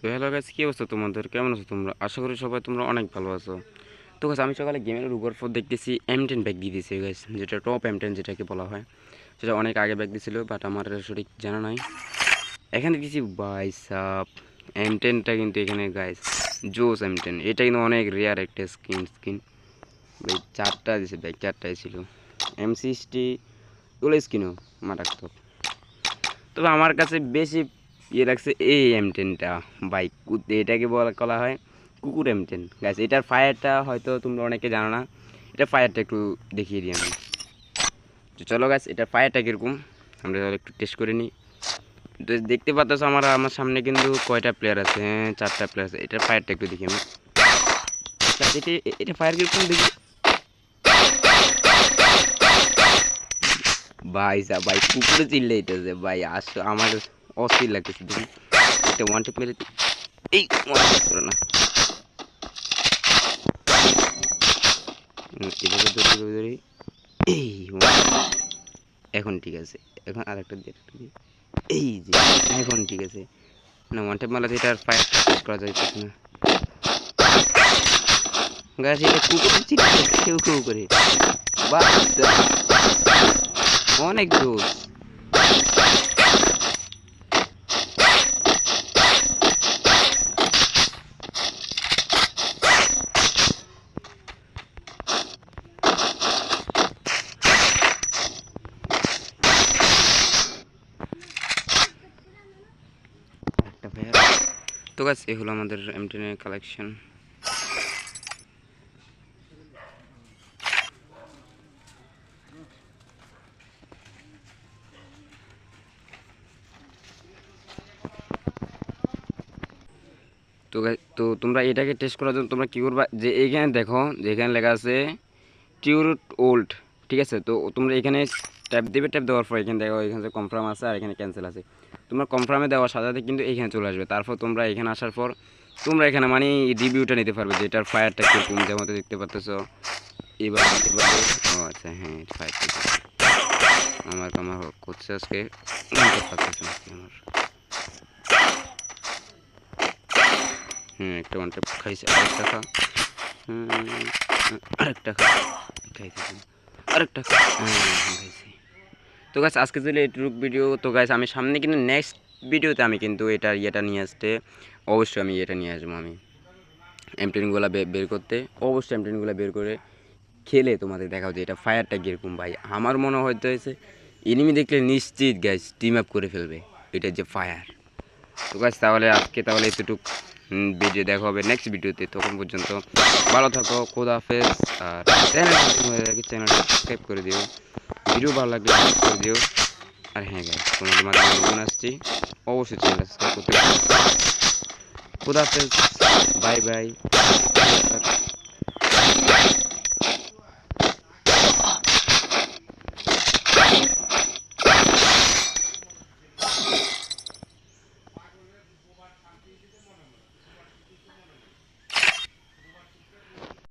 তো hello guys কী অবস্থা তোমাদের? কেমন আছো তোমরা? আশা করি সবাই তোমরা অনেক ভালো আছো। তো গাছ আমি সকালে গেমের উপর পর দেখতেছি এম টেন ব্যাগ দিয়ে দিয়েছে গাইস যেটা টপ এম টেন যেটাকে বলা হয়। সেটা অনেক আগে ব্যাগ দিয়েছিল বাট আমার সঠিক জানা নাই। এখানে দেখতেছি বাই সাপ এম টেনটা কিন্তু এখানে গাইস জোস এম টেন এটা কিন্তু অনেক রেয়ার একটা স্কিন স্কিন ভাই, চারটা দিয়েছে ব্যাগ চারটাই ছিল। এম সিক্সটি এগুলো স্কিনও মারাত্মক। তবে আমার কাছে বেশি ইয়ে লাগছে এই এম টেনটা বাইক এটাকে বলা করা হয় কুকুর এম টেন গাছ এটার ফায়ারটা হয়তো তোমরা অনেকে জানো না। এটা ফায়ারটা একটু দেখিয়ে দিই আমি। তো চলো গাছ এটার ফায়ারটা কীরকম? আমরা তাহলে একটু টেস্ট করে নিই। তো দেখতে পাচ্ছ আমার আমার সামনে কিন্তু কয়টা প্লেয়ার আছে? হ্যাঁ চারটা প্লেয়ার আছে। এটার ফায়ারটা একটু দেখি আমি। এটা ফায়ার কীরকম দেখি? ভাই ভাই, কুকুরে চিল্লে এটাছে ভাই, আস, আমার অস্থির লাগতেছে দেখি এটা ওয়ান টেপ মেরে এই ওয়ান টেপ করে না এখন ঠিক আছে। এখন দিয়ে আরেকটা দিয়ে। এই যে, এখন ঠিক আছে। না ওয়ান টেপ মারলে এটা আর ফায়ার করা যাইতেছে না। গাছ এটা কুকুরে কেউ কেউ করে। বাহ অনেক জোর তো গাছ এ হলো আমাদের এমটেনের কালেকশন তো তো তোমরা এটাকে টেস্ট করার জন্য তোমরা কী করবা? যে এইখানে দেখো যে এখানে লেখা আছে টিউর ওল্ড ঠিক আছে তো তোমরা এখানে ট্যাপ দেবে ট্যাপ দেওয়ার পর এখানে দেখো এখানে কনফার্ম আছে আর এখানে ক্যান্সেল আছে। তোমরা কনফার্মে দেওয়ার সাথে সাথে কিন্তু এখানে চলে আসবে। তারপর তোমরা এখানে আসার পর তোমরা এখানে মানে রিভিউটা নিতে পারবে যে এটার ফায়ারটা কীরকম যেমন দেখতে পাচ্ছ এবার ও আচ্ছা হ্যাঁ ফায়ারটা আমার আমার করছে আজকে। আমার? হুম একটা ওয়ান খাইছে আরেকটা খা। হুম, আরেকটা খা। খাইছে তুমি। আরেকটা তো গাছ আজকে যদি এটুক ভিডিও তো গাছ আমি সামনে কিন্তু নেক্সট ভিডিওতে আমি কিন্তু এটা ইয়েটা নিয়ে আসতে, অবশ্যই আমি এটা নিয়ে আসব আমি। এমটেনগুলো বের করতে, অবশ্যই এমটেনগুলো বের করে খেলে তোমাদের দেখাও যে এটা ফায়ারটা কীরকম ভাই। আমার মনে হয়তো হয়েছে এনিমি দেখলে নিশ্চিত গ্যাস টিম আপ করে ফেলবে এটা যে ফায়ার তো গাছ তাহলে আজকে তাহলে এতটুক। ভিডিও দেখা হবে নেক্সট ভিডিওতে তখন পর্যন্ত ভালো থাকো, খোদা হাফেজ। আর চ্যানেল চ্যানেলটা সাবস্ক্রাইব করে দিও। ভিডিও ভালো লাগলে করে দিও। আর হ্যাঁ গাই তোমাদের মাঝে নতুন আসছি, অবশ্যই চ্যানেল সাবস্ক্রাইব করতে খোদা হাফেজ বাই বাই